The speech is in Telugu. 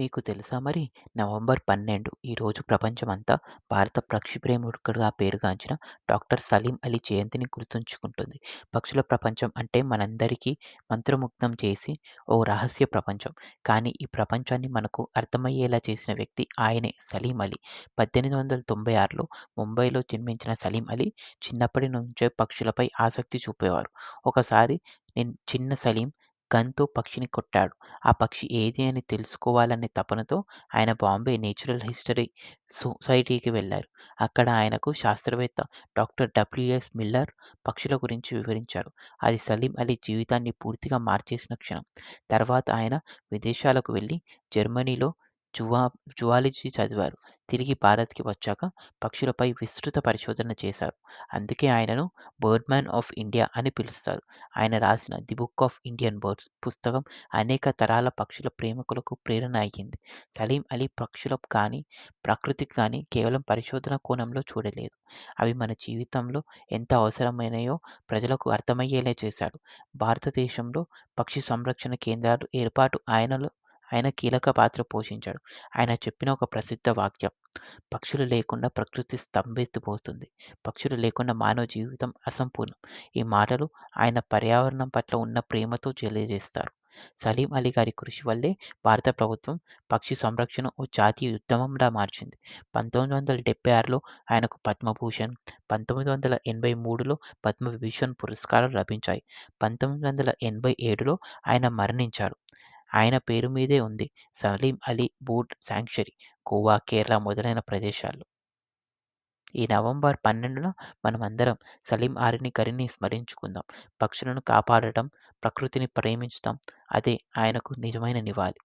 మీకు తెలుసా మరి నవంబర్ 12 ఈరోజు ప్రపంచమంతా భారత పక్షి ప్రేమికుడిగా పేరుగాంచిన డాక్టర్ సలీం అలీ జయంతిని గుర్తుంచుకుంటుంది. పక్షుల ప్రపంచం అంటే మనందరికీ మంత్రముగ్ధం చేసి ఓ రహస్య ప్రపంచం. కానీ ఈ ప్రపంచాన్ని మనకు అర్థమయ్యేలా చేసిన వ్యక్తి ఆయనే సలీం అలీ. 1896లో ముంబైలో జన్మించిన సలీం అలీ చిన్నప్పటి నుంచే పక్షులపై ఆసక్తి చూపేవారు. ఒకసారి చిన్న సలీం గన్‌తో పక్షిని కొట్టాడు. ఆ పక్షి ఏది అని తెలుసుకోవాలనే తపనతో ఆయన బాంబే నేచురల్ హిస్టరీ సొసైటీకి వెళ్ళారు. అక్కడ ఆయనకు శాస్త్రవేత్త డాక్టర్ డబ్ల్యూఎస్ మిల్లర్ పక్షుల గురించి వివరించారు. అది సలీం అలీ జీవితాన్ని పూర్తిగా మార్చేసిన క్షణం. తర్వాత ఆయన విదేశాలకు వెళ్ళి జర్మనీలో జువా జువాలజీ చదివారు. తిరిగి భారత్‌కి వచ్చాక పక్షులపై విస్తృత పరిశోధన చేశారు. అందుకే ఆయనను 'బర్డ్‌మ్యాన్ ఆఫ్ ఇండియా' అని పిలుస్తారు. ఆయన రాసిన 'the book of Indian birds' పుస్తకం అనేక తరాల పక్షుల ప్రేమికులకు ప్రేరణ అయ్యింది. సలీం అలీ పక్షుల కానీ, ప్రకృతికి కానీ కేవలం పరిశోధన కోణంలో చూడలేదు. అవి మన జీవితంలో ఎంత అవసరమైనయో ప్రజలకు అర్థమయ్యేలా చేశాడు. భారతదేశంలో పక్షి సంరక్షణ కేంద్రాలు ఏర్పాటు ఆయనలో ఆయన కీలక పాత్ర పోషించాడు. ఆయన చెప్పిన ఒక ప్రసిద్ధ వాక్యం 'పక్షులు లేకుండా ప్రకృతి స్తంభెత్తిపోతుంది పక్షులు లేకుండా మానవ జీవితం అసంపూర్ణం'. ఈ మాటలు ఆయన పర్యావరణం పట్ల ఉన్న ప్రేమతో తెలియజేస్తారు. సలీం అలీ గారి కృషి వల్లే భారత ప్రభుత్వం పక్షి సంరక్షణ ఓ జాతీయ ఉద్యమంలా మార్చింది. 1976లో ఆయనకు పద్మభూషణ్, 1983లో పద్మవిభూషణ్ పురస్కారాలు లభించాయి. 1987లో ఆయన మరణించారు. ఆయన పేరు మీదే ఉంది సలీం అలీ బూట్ శాంక్చురీ గోవా, కేరళ మొదలైన ప్రదేశాల్లో. ఈ నవంబర్ 12న మనమందరం సలీం ఆరిని కరిని స్మరించుకుందాం. పక్షులను కాపాడటం, ప్రకృతిని ప్రేమించడం అదే ఆయనకు నిజమైన నివాళి.